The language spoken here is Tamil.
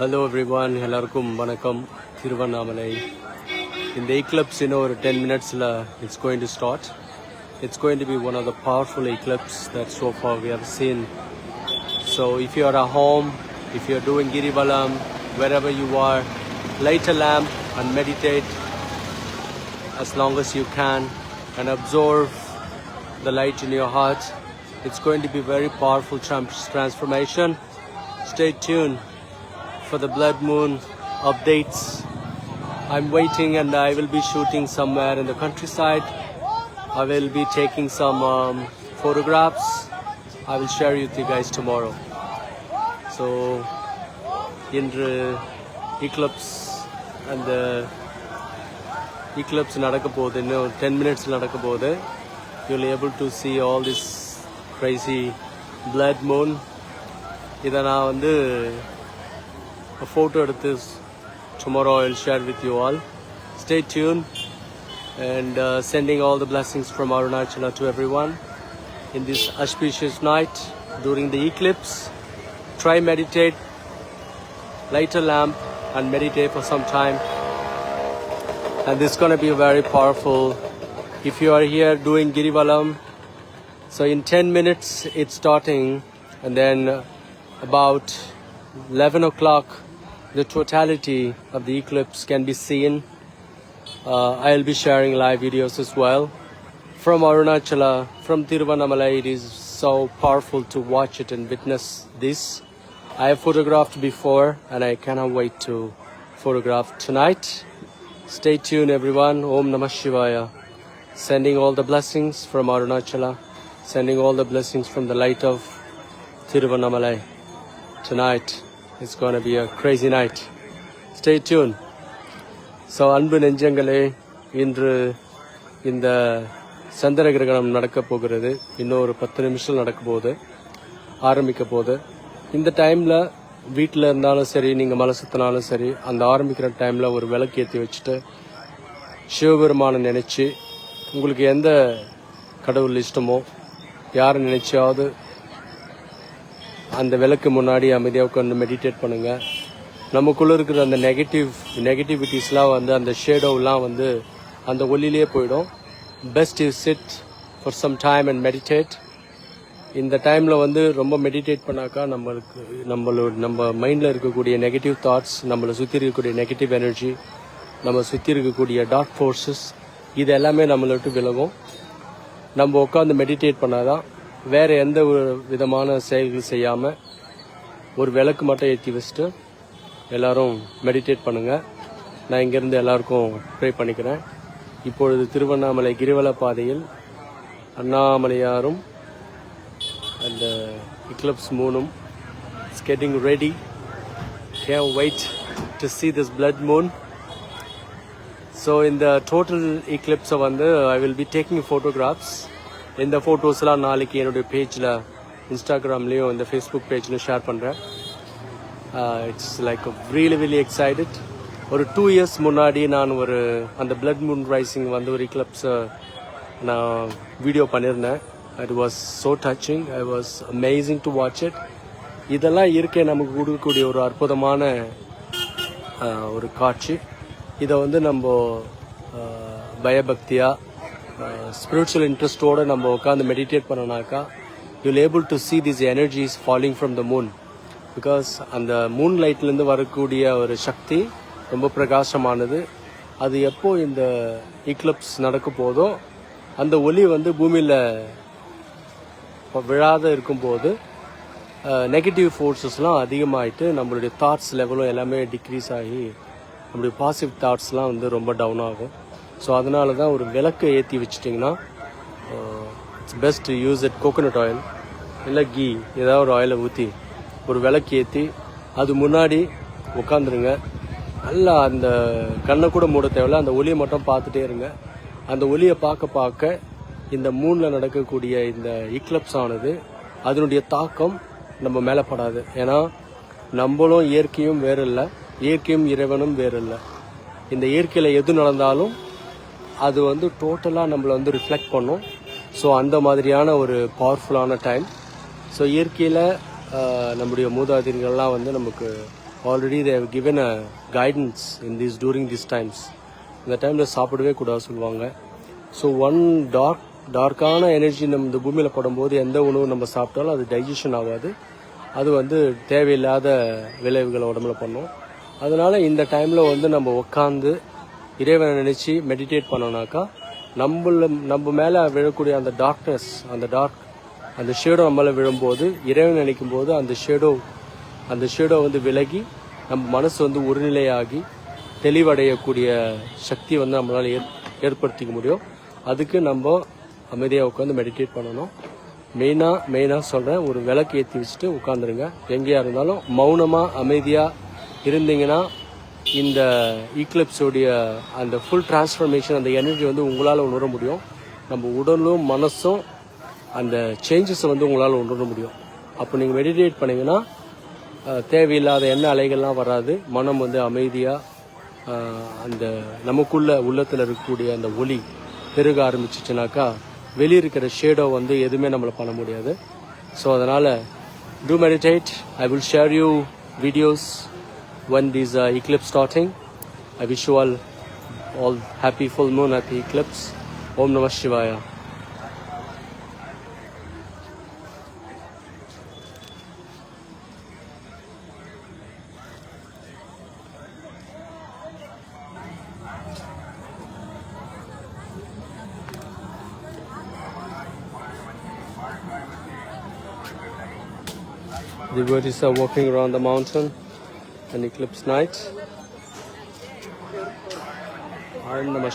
ஹலோ எவ்ரி ஒன் எல்லாருக்கும் வணக்கம் திருவண்ணாமலை இந்த eclipse இன்னும் ஒரு டென் மினிட்ஸில் it's going to start it's going to be one of the powerful eclipse that so far we have seen so if you are at home if you are doing girivalam wherever you are light a lamp and meditate as long as you can and absorb the light in your heart it's going to be very powerful trans- transformation stay tuned For the blood moon updates. I'm waiting and I will be shooting somewhere in the countryside. I will be taking some um, photographs. I will share with you guys tomorrow. So, இன்று eclipse அந்த eclipse நடக்க போகுது இன்னும் டென் மினிட்ஸ் நடக்க போகுது you'll able to see all this crazy blood moon இதை நான் வந்து a photo of this tomorrow I'll share with you all. Stay tuned and uh, sending all the blessings from Arunachala to everyone in this auspicious night during the eclipse. Try meditate light a lamp and meditate for some time. And this is going to be very powerful. If you are here doing girivalam so in 10 minutes it's starting and then about 11 o'clock the totality of the eclipse can be seen. Uh, I'll be sharing live videos as well. From Arunachala, from Tiruvannamalai, it is so powerful to watch it and witness this. I have photographed before and I cannot wait to photograph tonight. Stay tuned everyone. Om Namah Shivaya. Sending all the blessings from Arunachala. Sending all the blessings from the light of Tiruvannamalai. Tonight it's gonna be a crazy night stay tuned so அன்பு நெஞ்சங்களே இன்று இந்த சந்திர கிரகணம் நடக்க போகிறது. இன்னொரு பத்து நிமிஷம் நடக்க போகுது ஆரம்பிக்க போகுது. இந்த டைமில் வீட்டில் இருந்தாலும் சரி நீங்கள் மலசுத்தினாலும் சரி அந்த ஆரம்பிக்கிற டைமில் ஒரு விளக்கு ஏற்றி வச்சுட்டு சிவபெருமானை நினச்சி உங்களுக்கு எந்த கடவுள் இஷ்டமோ யாரை நினச்சியாவது அந்த விளக்கு முன்னாடி அமைதியாக உட்காந்து மெடிடேட் பண்ணுங்க. நமக்குள்ளே இருக்கிற அந்த நெகட்டிவ் நெகட்டிவிட்டிஸ்லாம் வந்து அந்த ஷேடோவ்லாம் வந்து அந்த ஒளியிலே போயிடும். Best is sit for some time and meditate இந்த டைமில் வந்து ரொம்ப மெடிடேட் பண்ணாக்கா நம்மளுக்கு நம்மளோட நம்ம மைண்டில் இருக்கக்கூடிய நெகட்டிவ் தாட்ஸ் நம்மளை சுற்றி இருக்கக்கூடிய நெகட்டிவ் எனர்ஜி நம்ம சுற்றி இருக்கக்கூடிய டார்க் ஃபோர்ஸஸ் இது எல்லாமே நம்மளை விட்டு விலகும். நம்ம உட்காந்து மெடிடேட் பண்ணாதான் வேற எந்த ஒரு விதமான செயல்கள் செய்யாமல் ஒரு விளக்கு மட்டும் ஏற்றி வச்சுட்டு எல்லாரும் மெடிடேட் பண்ணுங்க. நான் இங்கேருந்து எல்லாருக்கும் ப்ரே பண்ணிக்கிறேன். இப்பொழுது திருவண்ணாமலை கிரிவல பாதையில் அண்ணாமலையாரும் அந்த இக்லப்ஸ் மூணும் it's getting ready can wait to see this blood moon so இந்த டோட்டல் இக்லிப்ஸை வந்து I will be taking photographs இந்த ஃபோட்டோஸ்லாம் நாளைக்கு என்னுடைய பேஜில் இன்ஸ்டாகிராம்லேயும் இந்த ஃபேஸ்புக் பேஜ்லையும் ஷேர் பண்ணுறேன் it's like really really excited ஒரு டூ இயர்ஸ் முன்னாடி நான் ஒரு அந்த பிளட் மூன் ரைசிங் வந்து ஒரு கிளப்ஸை நான் வீடியோ பண்ணியிருந்தேன் it was so touching I was amazing to watch it இதெல்லாம் இருக்கே நமக்கு கொடுக்கக்கூடிய ஒரு அற்புதமான uh, ஒரு காட்சி. இதை வந்து நம்ம uh, பயபக்தியாக Uh, ஸ்பிரிச்சுவல் இன்ட்ரெஸ்டோடு நம்ம உட்காந்து meditate பண்ணோனாக்கா you'll able to see this energies falling from the moon because அந்த மூன் லைட்லேருந்து வரக்கூடிய ஒரு சக்தி ரொம்ப பிரகாசமானது. அது எப்போ இந்த இக்லப்ஸ் நடக்க போதோ அந்த ஒளி வந்து பூமியில் விழாத இருக்கும்போது uh, நெகட்டிவ் ஃபோர்ஸஸ்லாம் அதிகமாகிட்டு நம்மளுடைய தாட்ஸ் லெவலும் எல்லாமே டிக்ரீஸ் ஆகி நம்மளுடைய பாசிட்டிவ் தாட்ஸ்லாம் வந்து ரொம்ப டவுன் ஆகும். ஸோ அதனால தான் ஒரு விளக்கை ஏற்றி வச்சிட்டிங்கன்னா it's best use it coconut oil இல்லை கீ ஏதாவது ஒரு ஆயிலை ஊற்றி ஒரு விளக்கு ஏற்றி அது முன்னாடி உட்காந்துருங்க நல்லா அந்த கண்ணை கூட மூட தேவையில்ல அந்த ஒளியை மட்டும் பார்த்துட்டே இருங்க. அந்த ஒளியை பார்க்க பார்க்க இந்த மூணில் நடக்கக்கூடிய இந்த இக்லப்ஸ் ஆனது அதனுடைய தாக்கம் நம்ம மேலே படாது. ஏன்னா நம்மளும் இயற்கையும் வேறு இல்லை இயற்கையும் இறைவனும் வேறு இல்லை இந்த இயற்கையில் எது நடந்தாலும் அது வந்து டோட்டலாக நம்மளை வந்து ரிஃப்ளெக்ட் பண்ணும். ஸோ அந்த மாதிரியான ஒரு பவர்ஃபுல்லான டைம் ஸோ இயற்கையில் நம்முடைய மூதாதிரிகள்லாம் வந்து நமக்கு already they have a guidance in this during this times இந்த டைமில் சாப்பிடவே கூடாது சொல்லுவாங்க. ஸோ ஒன் டார்க் டார்க்கான எனர்ஜி நம்ம இந்த பூமியில் படும்போது எந்த உணவு நம்ம சாப்பிட்டாலும் அது டைஜஷன் ஆகாது. அது வந்து தேவையில்லாத விளைவுகளை உடம்புல பண்ணும். அதனால் இந்த டைமில் வந்து நம்ம உட்காந்து இறைவனை நினச்சி மெடிடேட் பண்ணோம்னாக்கா நம்மள நம்ம மேலே விழக்கூடிய அந்த டார்க்னஸ் அந்த டார்க் அந்த ஷேடோ நம்மள விழும்போது இறைவன் நினைக்கும் போது அந்த ஷேடோ அந்த ஷேடோ வந்து விலகி நம்ம மனசு வந்து ஒருநிலையாகி தெளிவடையக்கூடிய சக்தி வந்து நம்மளால் ஏற் ஏற்படுத்திக்க முடியும். அதுக்கு நம்ம அமைதியாக உட்காந்து மெடிடேட் பண்ணணும். மெயினாக மெயினாக சொல்கிறேன் ஒரு விளக்கு ஏற்றி வச்சுட்டு உட்காந்துருங்க எங்கேயா இருந்தாலும் மௌனமாக அமைதியாக இருந்தீங்கன்னா இந்த ஈக்லிப்ஸோடைய அந்த ஃபுல் டிரான்ஸ்ஃபர்மேஷன் அந்த எனர்ஜி வந்து உங்களால் உணர முடியும். நம்ம உடலும் மனசும் அந்த சேஞ்சஸை வந்து உங்களால் உணர முடியும். அப்போ நீங்கள் மெடிடேட் பண்ணிங்கன்னா தேவையில்லாத எண்ண அலைகள்லாம் வராது. மனம் வந்து அமைதியாக அந்த நமக்குள்ள உள்ளத்தில் இருக்கக்கூடிய அந்த ஒளி பெருக ஆரம்பிச்சிச்சுனாக்கா வெளியே இருக்கிற ஷேடோ வந்து எதுவுமே நம்மளை பண்ண முடியாது. ஸோ அதனால் to meditate I will share you videos when these uh, eclipse starting i wish you all all happy full moon at the eclipse. Om namah shivaya. The birds are walking around the mountain an eclipse night. Arnam